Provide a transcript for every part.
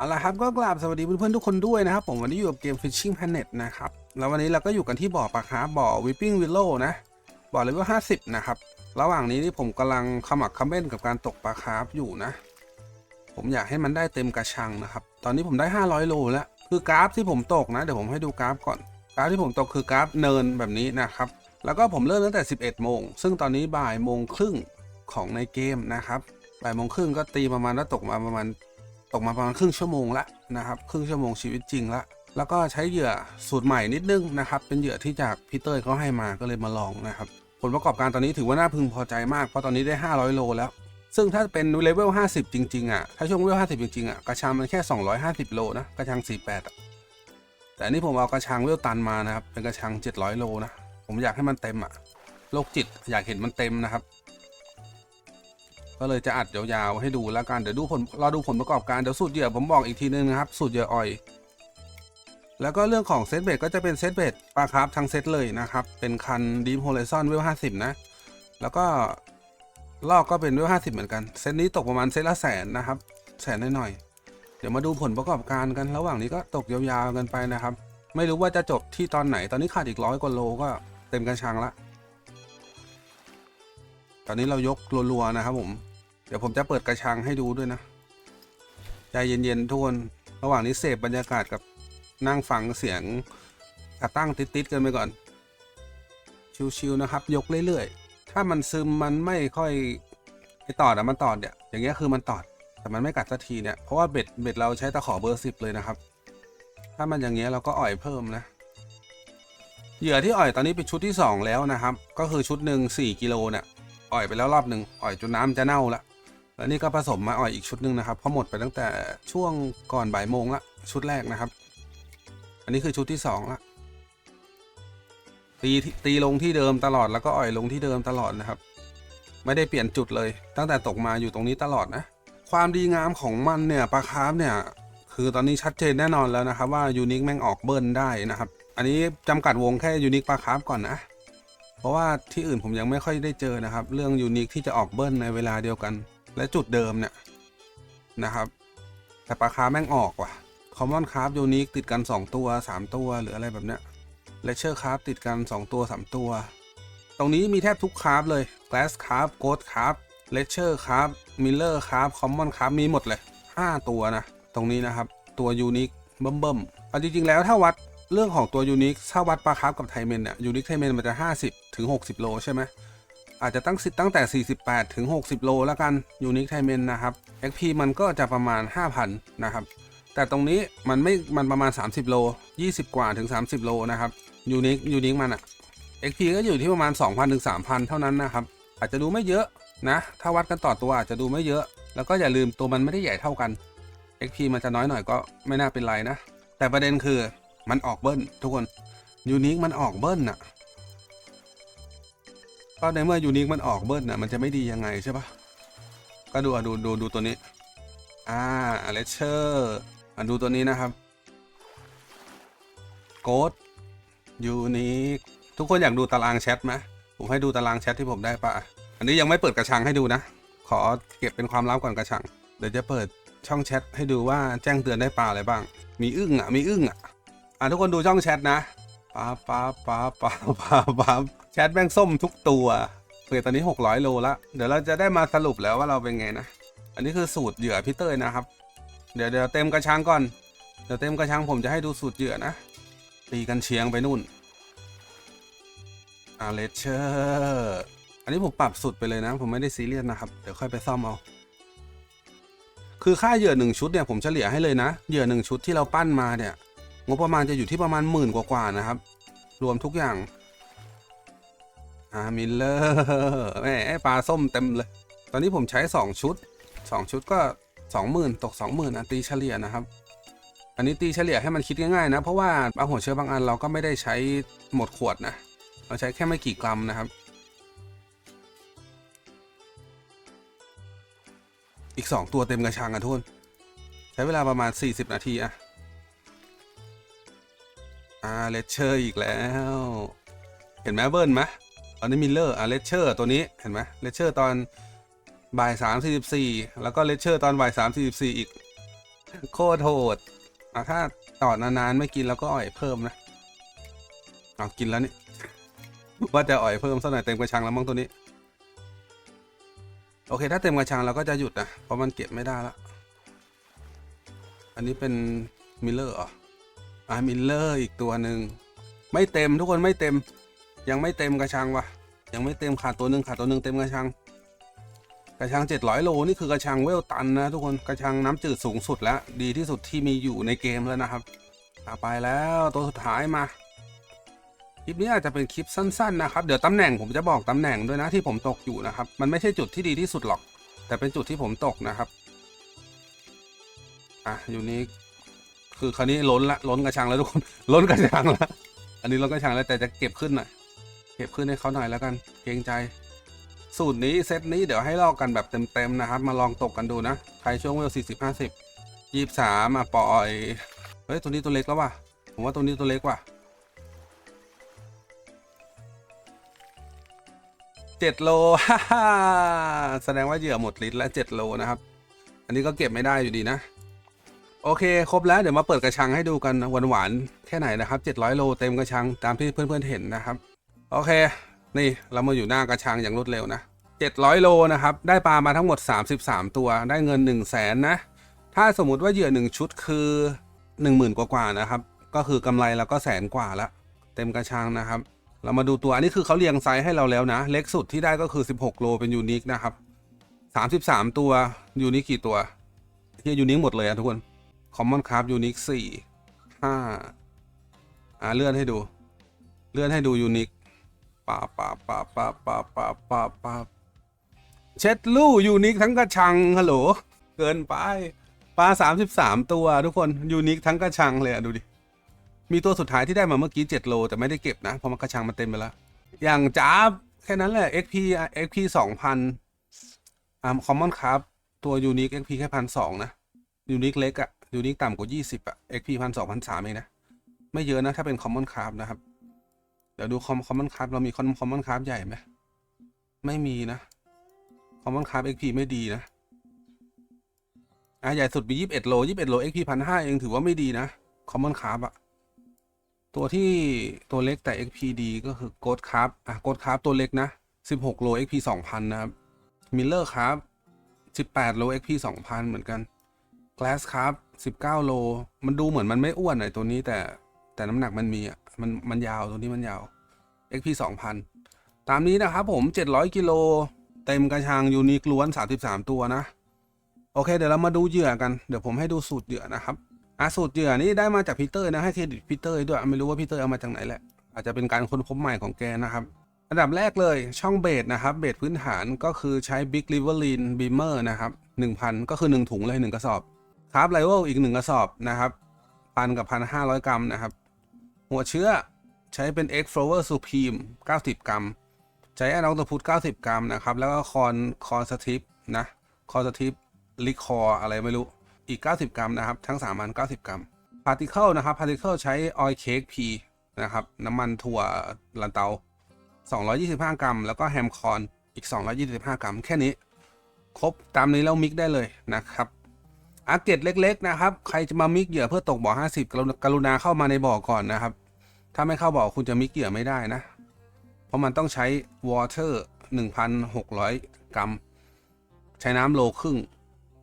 เอาละครับก็กราบสวัสดีเพื่อนๆทุกคนด้วยนะครับ ผมวันนี้อยู่กับเกม Fishing Planet นะครับ แล้ววันนี้เราก็อยู่กันที่บ่อปลาคาร์ฟบ่อ Whipping Willow นะ บ่อเลเวล50 นะครับ ระหว่างนี้นี่ผมกำลังขมักเขม้นกับการตกปลาคาร์ฟอยู่นะ ผมอยากให้มันได้เต็มกระชังนะครับ ตอนนี้ผมได้ 500 โลแล้ว คือกราฟที่ผมตกนะ เดี๋ยวผมให้ดูกราฟก่อน กราฟที่ผมตกคือกราฟเนินแบบนี้นะครับ แล้วก็ผมเริ่มตั้งแต่ 11 โมง ซึ่งตอนนี้บ่ายโมงครึ่งของในเกมนะครับ บ่ายโมงครึ่งก็ตีประมาณว่าตกมาประมาณ ตกมาประมาณครึ่งชั่วโมงละนะครับครึ่งชั่วโมงชีวิตจริงละแล้วก็ใช้เหยื่อสูตรใหม่นิดนึงนะครับเป็นเหยื่อที่จากพีเต้ยเขาให้มาก็เลยมาลองนะครับผลประกอบการตอนนี้ถือว่าน่าพึงพอใจมากเพราะตอนนี้ได้ 500 โลแล้ว ซึ่งถ้าเป็นเลเวล 50 จริงๆอะถ้าช่วงเลเวล 50 จริงๆอะกระชังมันแค่ 250 โลนะกระชัง 48อะแต่อันนี้ผมเอากระชังเวลตันมานะครับเป็นกระชัง 700 โลนะผมอยากให้มันเต็มอะโรคจิตอยากเห็นมันเต็มนะครับ ก็เลยจะอัดยาวๆให้ดูแล้วกันเดี๋ยวดูผลรอดูผลประกอบการเดี๋ยวสูตรเหยื่อผมบอกอีกทีนึงนะครับสูตรเหยื่อออย แล้วก็เรื่องของเซตเบดก็จะเป็นเซตเบดปลาคร์ฟทั้งเซตเลยนะครับ เป็นคันดีมโฮลิซอนเวลห้าสิบนะ แล้วก็ลอกก็เป็นเวลห้าสิบเหมือนกันเซตนี้ตกประมาณเซตละแสนนะครับ แสนหน่อยๆเดี๋ยวมาดูผลประกอบการกันระหว่างนี้ก็ตกยาวๆกันไปนะครับ ไม่รู้ว่าจะจบที่ตอนไหนตอนนี้ขาดอีกร้อยกว่าโลก็เต็มกระชังละตอนนี้เรายกรัวๆนะครับผม เดี๋ยวผมจะเปิดกระชังให้ดูด้วยนะ ใจเย็นๆทุกคน ระหว่างนี้เสพบรรยากาศกับนั่งฟังเสียงกระตั้งติดๆกันไปก่อน ชิวๆนะครับ ยกเรื่อยๆ ถ้ามันซึมมันไม่ค่อยไอตอดอะมันตอดเนี่ย อย่างเงี้ยคือมันตอด แต่มันไม่กัดสักทีเนี่ย เพราะว่าเบ็ดเบ็ดเราใช้ตะขอเบอร์สิบเลยนะครับ ถ้ามันอย่างเงี้ยเราก็อ่อยเพิ่มนะ เหยื่อที่อ่อยตอนนี้เป็นชุดที่สองแล้วนะครับ ก็คือชุดหนึ่งสี่กิโลเนี่ย อ่อยไปแล้วรอบหนึ่งอ่อยจนน้ำจะเน่าละ แล้วนี่ก็ผสมมาอ่อยอีกชุดหนึ่งนะครับเพราะหมดไปตั้งแต่ช่วงก่อนบ่ายโมงละชุดแรกนะครับ อันนี้คือชุดที่สองละตีตีลงที่เดิมตลอดแล้วก็อ่อยลงที่เดิมตลอดนะครับ ไม่ได้เปลี่ยนจุดเลย ตั้งแต่ตกมาอยู่ตรงนี้ตลอดนะ ความดีงามของมันเนี่ยปลาคาร์ฟเนี่ย คือตอนนี้ชัดเจนแน่นอนแล้วนะครับ ว่ายูนิคแม่งออกเบิร์นได้นะครับ อันนี้จำกัดวงแค่ยูนิคปลาคาร์ฟก่อนนะเพราะว่าที่อื่นผมยังไม่ค่อยได้เจอนะครับ เรื่องยูนิคที่จะออกเบิ้ลในเวลาเดียวกัน และจุดเดิมเนี่ยนะครับ แต่ปลาคาร์ฟแม่งออกว่ะคอมมอนคาร์ฟยูนิคติดกัน 2 ตัว 3 ตัวหรืออะไรแบบเนี้ยเลเชอร์คาร์ฟติดกัน 2 ตัว 3 ตัว ตรงนี้มีแทบทุกคาร์ฟเลย Glass คาร์ฟโกดคาร์ฟเลเชอร์คาร์ฟมิลเลอร์คาร์ฟคอมมอนคาร์ฟมีหมดเลย 5 ตัวนะ ตรงนี้นะครับ ตัวยูนิคเบิ่มเบิ่มๆเอาจริงๆแล้วถ้าวัดเรื่องของตัวยูนิคถ้าวัดปลาคาร์ฟกับไทเมนเนี่ยยูนิคไทเมนมันจะ 50ถึง60 โลใช่ไหม อาจจะตั้งสิตั้งแต่ 48 ถึง 60 โลแล้วกันยูนิคไทเมนนะครับ XP มันก็จะประมาณ 5,000 นะครับ แต่ตรงนี้มันไม่มันประมาณ 30 โล 20 กว่าถึง 30 โลนะครับยูนิคยูนิคมันอะ XP ก็อยู่ที่ประมาณ 2,000 ถึง 3,000 เท่านั้นนะครับ อาจจะดูไม่เยอะนะ ถ้าวัดกันต่อตัวอาจจะดูไม่เยอะ แล้วก็อย่าลืมตัวมันไม่ได้ใหญ่เท่ากัน XP มันจะน้อยหน่อยก็ไม่น่าเป็นไรนะ แต่ประเด็นคือมันออกเบิ้ลทุกคนยูนิคมันออกเบิ้ลน่ะ ก็ในเมื่อยูนิคมันออกเบิ้ลน่ะมันจะไม่ดียังไงใช่ปะก็ดูอดูดูดูตัวนี้ อ่าเลเชอร์อะดูตัวนี้นะครับโกดยูนิคทุกคนอยากดูตารางแชทไหมผมให้ดูตารางแชทที่ผมได้ปะอันนี้ยังไม่เปิดกระชังให้ดูนะ ขอเก็บเป็นความลับก่อนกระชัง เดี๋ยวจะเปิดช่องแชทให้ดูว่าแจ้งเตือนได้ปลาอะไรบ้าง มีอึ้งอะ มีอึ้งอะอะทุกคนดูช่องแชทนะ ป๊าบป๊าบป๊าบป๊าบป๊าบป๊าบแชทแม่งส้มทุกตัวเผื่อตอนนี้ 600 โลละเดี๋ยวเราจะได้มาสรุปแล้วว่าเราเป็นไงนะ อันนี้คือสูตรเหยื่อพี่เต้ยนะครับ เดี๋ยวเดี๋ยวเต็มกระชังก่อน เดี๋ยวเต็มกระชังผมจะให้ดูสูตรเหยื่อนะ ตีกันเชียงไปนู่นอาเลเชอร์อันนี้ผมปรับสุดไปเลยนะ ผมไม่ได้ซีเรียสนะครับ เดี๋ยวค่อยไปซ่อมเอา คือค่าเหยื่อหนึ่งชุดเนี่ยผมเฉลี่ยให้เลยนะ เหยื่อหนึ่งชุดที่เราปั้นมาเนี่ย งบประมาณจะอยู่ที่ประมาณหมื่นกว่าๆนะครับ รวมทุกอย่างอามิลเลอร์แหมปลาส้มเต็มเลย ตอนนี้ผมใช้ 2 ชุด 2 ชุดก็ 20,000 ตก 20,000อะตีเฉลี่ยนะครับ อันนี้ตีเฉลี่ยให้มันคิดง่ายๆนะ เพราะว่าปลาหัวเชื้อบางอันเราก็ไม่ได้ใช้หมดขวดนะ เราใช้แค่ไม่กี่กรัมนะครับ อีก 2 ตัวเต็มกระชังอะทุนใช้เวลาประมาณ 40 นาทีอะ อ่าเลเชอร์อีกแล้ว เห็นไหมเบิร์นไหมอันนี้มิลเลอร์อ่าเลเชอร์ตัวนี้เห็นไหมเลเชอร์ตอนบ่ายสามสี่สิบสี่แล้วก็เลเชอร์ตอนบ่ายสามสี่สิบสี่อีก โคตรโหดอะถ้าต่อนานๆไม่กินแล้วก็อ่อยเพิ่มนะเอากินแล้วนี่ว่าจะอ่อยเพิ่มสักหน่อยเต็มกระชังแล้วมั้งตัวนี้ โอเค ถ้าเต็มกระชังเราก็จะหยุดนะเพราะมันเก็บไม่ได้ละ อันนี้เป็นมิลเลอร์เหร อามิลเลอร์อีกตัวหนึ่งไม่เต็มทุกคนไม่เต็ม ยังไม่เต็มกระชังวะยังไม่เต็มขาดตัวหนึ่งขาดตัวหนึ่งเต็มกระชัง กระชัง 700 โลนี่คือกระชังเวลตันนะทุกคนกระชังน้ำจืดสูงสุดแล้ว ดีที่สุดที่มีอยู่ในเกมแล้วนะครับต่อไปแล้วตัวสุดท้ายมาคลิปนี้อาจจะเป็นคลิปสั้นๆนะครับ เดี๋ยวตำแหน่งผมจะบอกตำแหน่งด้วยนะที่ผมตกอยู่นะครับ มันไม่ใช่จุดที่ดีที่สุดหรอก แต่เป็นจุดที่ผมตกนะครับ อะอยู่นี้ คือคราวนี้ล้นละล้นกระชังแล้วทุกคนล้นกระชังแล้วอันนี้ล้นกระชังแล้วแต่จะเก็บขึ้นหน่อยเก็บขึ้นให้เขาหน่อยแล้วกันเกรงใจสูตรนี้เซตนี้เดี๋ยวให้ลอกกันแบบเต็มๆนะครับ มาลองตกกันดูนะใครช่วงเวลสี่สิบห้าสิบยี่สามอะปล่อยเฮ้ยตัวนี้ตัวเล็กแล้วว่ะผมว่าตัวนี้ตัวเล็กว่ะเจ็ดโลฮ่าแสดงว่าเหยื่อหมดฤทธิ์แล้วเจ็ดโลนะครับ อันนี้ก็เก็บไม่ได้อยู่ดีนะ โอเค ครบแล้วเดี๋ยวมาเปิดกระชังให้ดูกันหวานๆแค่ไหนนะครับ 700 โลเต็มกระชังตามที่เพื่อนๆเห็นนะครับ โอเค นี่เรามาอยู่หน้ากระชังอย่างรวดเร็วนะ 700 โลนะครับ ได้ปลามาทั้งหมด 33 ตัว ได้เงิน 1 0 0 0 0แสนนะ ถ้าสมมุติว่าเหยื่อ 1 ชุดคือ 10,000 กว่าๆนะครับ ก็คือกำไรเราก็แสนกว่าละ เต็มกระชังนะครับ เรามาดูตัวอันนี้คือเขาเรียงไซส์ให้เราแล้วนะ เล็กสุดที่ได้ก็คือ 16 โลเป็นยูนิคนะครับ 33 ตัวยูนิคกี่ตัวเที่ยูนิคหมดเลยอะทุกคน คอมมอนคราฟยูนิคสี่ห้าอ่าเลื่อนให้ดู เลื่อนให้ดูยูนิคปาปาปาปาปาปาปาปาเช็ดลู่ยูนิคทั้งกระชังฮัลโหลเกินไปปลาสามสิบสามตัวทุกคนยูนิคทั้งกระชังเลยอะดูดิ มีตัวสุดท้ายที่ได้มาเมื่อกี้เจ็ดโล แต่ไม่ได้เก็บนะ เพราะมันกระชังมันเต็มไปแล้ว อย่างจ้าบแค่นั้นแหละ XP XP สองพันอ่าคอมมอนคราฟตัวยูนิค XP แค่พันสองนะยูนิคเล็กอะ ยูนิคต่ำกว่า 20อะ XP พันสองพันสามเองนะ ไม่เยอะนะถ้าเป็น Common Craft นะครับ เดี๋ยวดู Com- Common Craft เรามี Com- Common Craft ใหญ่ไหมไม่มีนะ Common Craft XP ไม่ดีนะอะใหญ่สุดมี21โล21โล XP พันห้าเองถือว่าไม่ดีนะ Common Craft อะตัวที่ตัวเล็กแต่ XP ดีก็คือ Gold Craft อะ Gold Craft ตัวเล็กนะ16โล XP 2,000 นะครับ Miller Craft 18โล XP 2,000 เหมือนกัน Glass ครับ19 โล มันดูเหมือนมันไม่อ้วนไอ้ตัวนี้แต่แต่น้ำหนักมันมีอะมันมันยาวตัวนี้มันยาว XP 2,000 ตามนี้นะครับผม 700 กิโล เต็มกระชังยูนิคล้วน 33 ตัวนะ โอเค เดี๋ยวเรามาดูเหยื่อกัน เดี๋ยวผมให้ดูสูตรเหยื่อนะครับอะสูตรเหยื่อนี่ได้มาจากพีเตอร์นะ ให้เครดิตพีเตอร์ด้วย ไม่รู้ว่าพีเตอร์เอามาจากไหนแหละ อาจจะเป็นการค้นพบใหม่ของแกนะครับ อันดับแรกเลยช่องเบสนะครับ เบสพื้นฐานก็คือใช้ Big Riverine Beamer นะครับ 1,000 ก็คือ 1 ถุงเลย 1 กระสอบ คราฟไลเวลอีก1กระสอบนะครับพันกับพันห้าร้อยกรัมนะครับ หัวเชื้อใช้เป็น X Flower Supreme 90 กรัม ใช้แอนอ t ตพุต90 กรัมนะครับ แล้วก็คอนคอนสติปนะคอนสติปลิคออะไรไม่รู้อีก 90 กรัมนะครับ ทั้ง3มัน90กรัม Particle นะครับ Particle ใช้ Oil Cake P นะครับ น้ำมันถั่วลันเตา 225 กรัม แล้วก็แฮมคอนอีก 225 กรัม แค่นี้ ครบตามนี้แล้วมิกได้เลยนะครับ อาเกตเล็ก ๆ นะครับ ใครจะมามิกเหยื่อเพื่อตกบ่อ 50กรุณากรุณาเข้ามาในบ่อก่อนนะครับ ถ้าไม่เข้าบ่อคุณจะมิกเหยื่อไม่ได้นะ เพราะมันต้องใช้ water 1,600 กรัม ใช้น้ำโลครึ่ง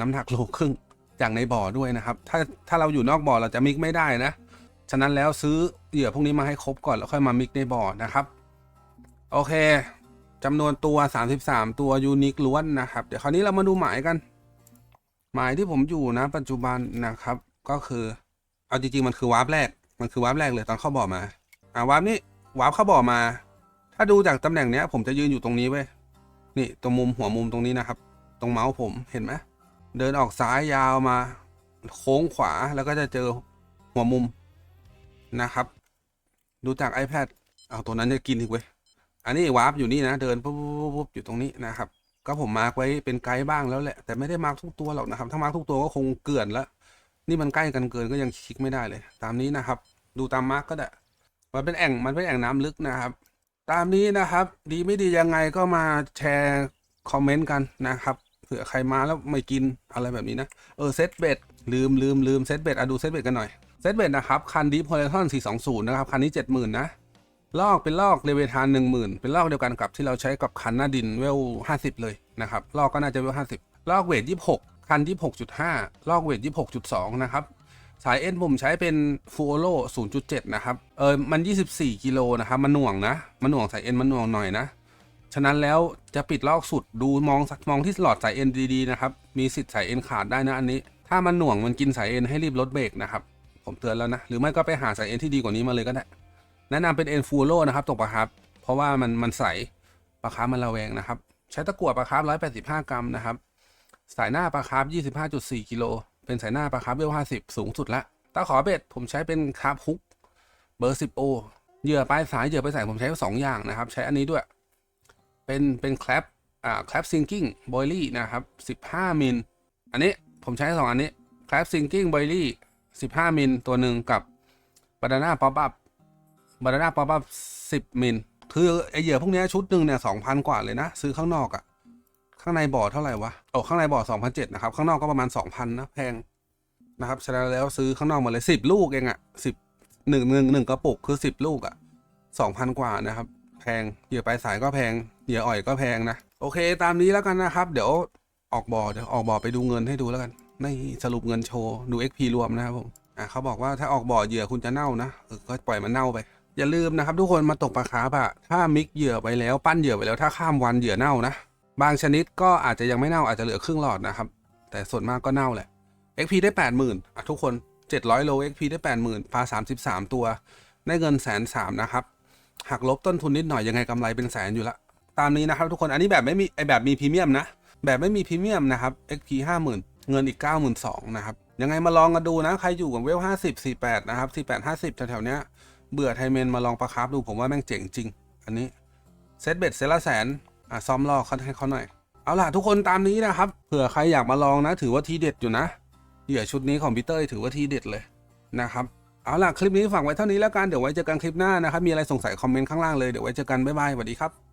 น้ำหนักโลครึ่งจากในบ่อด้วยนะครับ ถ้าถ้าเราอยู่นอกบ่อเราจะมิกไม่ได้นะ ฉะนั้นแล้วซื้อเหยื่อพวกนี้มาให้ครบก่อนแล้วค่อยมามิกในบ่อนะครับ โอเคจำนวนตัว 33 ตัวยูนิคล้วนนะครับ เดี๋ยวคราวนี้เรามาดูหมายกัน หมายที่ผมอยู่นะ ปัจจุบันนะครับ ก็คือ เอาจริงๆมันคือวาร์ปแรก มันคือวาร์ปแรกเลยตอนเข้าบ่อมาอ่าวาร์ปนี้วาร์ปเข้าบ่อมา ถ้าดูจากตำแหน่งเนี้ย ผมจะยืนอยู่ตรงนี้เว้ยนี่ตรงมุมหัวมุมตรงนี้นะครับ ตรงเมาส์ผมเห็นไหมเดินออกซ้ายยาวมา โค้งขวาแล้วก็จะเจอหัวมุมนะครับ ดูจาก iPad เอาตัวนั้นจะกินอีกเว้ยอันนี้วาร์ปอยู่นี่นะ เดินปุ๊บปุ๊บปุ๊บอยู่ตรงนี้นะครับ ก็ผมมาร์กไว้เป็นไกด์บ้างแล้วแหละแต่ไม่ได้มาร์กทุกตัวหรอกนะครับ ถ้ามาร์กทุกตัวก็คงเกลื่อนล้วนี่มันใกล้กันเกินก็ยังคลิกไม่ได้เลย ตามนี้นะครับ ดูตามมาร์กก็ได้มันเป็นแอ่งมันเป็นแอ่งน้ำลึกนะครับ ตามนี้นะครับ ดีไม่ดียังไงก็มาแชร์คอมเมนต์กันนะครับเผื่อใครมาแล้วไม่กินอะไรแบบนี้นะเออเซตเบ็ดลืมลืมลืมเซตเบ็ดอะดูเซตเบ็ดกันหน่อยเซตเบ็ดนะครับคันดีพอลทอน420 นะครับ คันนี้ 70,000 นะ ลอกเป็นลอกเลเวทาน10,000เป็นลอกเดียวกันกับที่เราใช้กับคันหน้าดินเวล50เลยนะครับลอกก็น่าจะเวล50ลอกเวท26คัน26.5ลอกเวท26.2นะครับสายเอ็นผมใช้เป็นฟูโอโล0.7นะครับเออมัน24กิโลนะครับมันหน่วงนะมันหน่วงสายเอ็นมันหน่วงหน่อยนะฉะนั้นแล้วจะปิดลอกสุดดูมองมองที่หลอดสายเอ็นดีๆนะครับมีสิทธิ์สายเอ็นขาดได้นะอันนี้ ถ้ามันหน่วงมันกินสายเอ็นให้รีบลดเบรกนะครับผมเตือนแล้วนะหรือไม่ก็ไปหาสายเอ็นที่ดีกว่านี้มาเลยก็ได้ แนะนำเป็นเอ็นฟูโลนะครับตกปลาครับ เพราะว่ามันมันใสปลาคาร์ฟมันระแวงนะครับ ใช้ตะกั่วปลาคาร์ฟ185 กรัมนะครับ สายหน้าปลาคาร์ฟ25.4 กิโล เป็นสายหน้าปลาคาร์ฟเวล50 สูงสุดละตาขอเบ็ดผมใช้เป็นคาร์ฟฮุกเบอร์ 10 โอ เหยื่อปลายสายเหยื่อปลายสายผมใช้สองอย่างนะครับ ใช้อันนี้ด้วย เป็นเป็นแคลปอ่าแคลปซิงกิ้งบอยลี่นะครับ 15 มิล อันนี้ผมใช้สองอันนี้แคลปซิงกิ้งบอยลี่ 15 มิล ตัวหนึ่งกับบานาน่าป๊อปอัพ บานาน่าป๊อปอัพ10มิลคือไอเหยื่อพวกนี้ชุดหนึ่งเนี่ย2,000กว่าเลยนะ ซื้อข้างนอกอะ่ะ ข้างในบ่อเท่าไหร่วะโอ้ข้างในบ่อ2,007นเจ็ดนะครับ ข้างนอกก็ประมาณ2,000นนะแพงนะครับฉะนั้นแล้วซื้อข้างนอกมาเลย10ลูกเองอะ่ะ10หนึ่งหนึ่งหนึ่งกระปุกคือ10ลูกอะ่ะ2,000กว่านะครับ แพงเหยื่อปลายสายก็แพงเหยื่ออ่อยก็แพงนะ โอเค ตามนี้แล้วกันนะครับ เดี๋ยวออกบ่อเดี๋ยวออกบ่อไปดูเงินให้ดูแล้วกันนี่สรุปเงินโชว์ดู XP รวมนะครับผมอะเขาบอกว่าถ้าออกบ่อเหยื่อคุณจะเน่านะก็ปล่อยมันเน่าไป อย่าลืมนะครับทุกคนมาตกปลาคาร์ฟอะถ้ามิกเหยื่อไปแล้วปั้นเหยื่อไปแล้วถ้าข้ามวันเหยื่อเน่านะ บางชนิดก็อาจจะยังไม่เน่าอาจจะเหลือครึ่งหลอดนะครับ แต่ส่วนมากก็เน่าแหละ XP ได้ 80,000อะทุกคน 700 โล XP ได้ 80,000ปลา33 ตัว ได้เงินแสนสามนะครับ หักลบต้นทุนนิดหน่อยยังไงกำไรเป็นแสนอยู่ละ ตามนี้นะครับทุกคนอันนี้แบบไม่มีไอแบบมีพรีเมียมนะ แบบไม่มีพรีเมียมนะครับ XP 50,000 เงินอีก 92,000นะครับยังไงมาลองกันดูนะใครอยู่กับเวล50 48นะครับ48 50แถวๆเนี้ย เบื่อไทเมนมาลองประครับดูผมว่าแม่งเจ๋งจริง อันนี้เซตเบ็ดเซตละแสนอะซ้อมลอกเขาให้เขาหน่อย เอาล่ะทุกคนตามนี้นะครับเผื่อใครอยากมาลองนะ ถือว่าทีเด็ดอยู่นะเหยื่อชุดนี้ของพีเตอร์ถือว่าทีเด็ดเลยนะครับเอาล่ะคลิปนี้ฝากไว้เท่านี้แล้วกันเดี๋ยวไว้เจอกันคลิปหน้านะครับมีอะไรสงสัยคอมเมนต์ข้างล่างเลยเดี๋ยวไว้เจอกันบ๊ายบายสวัสดีครับ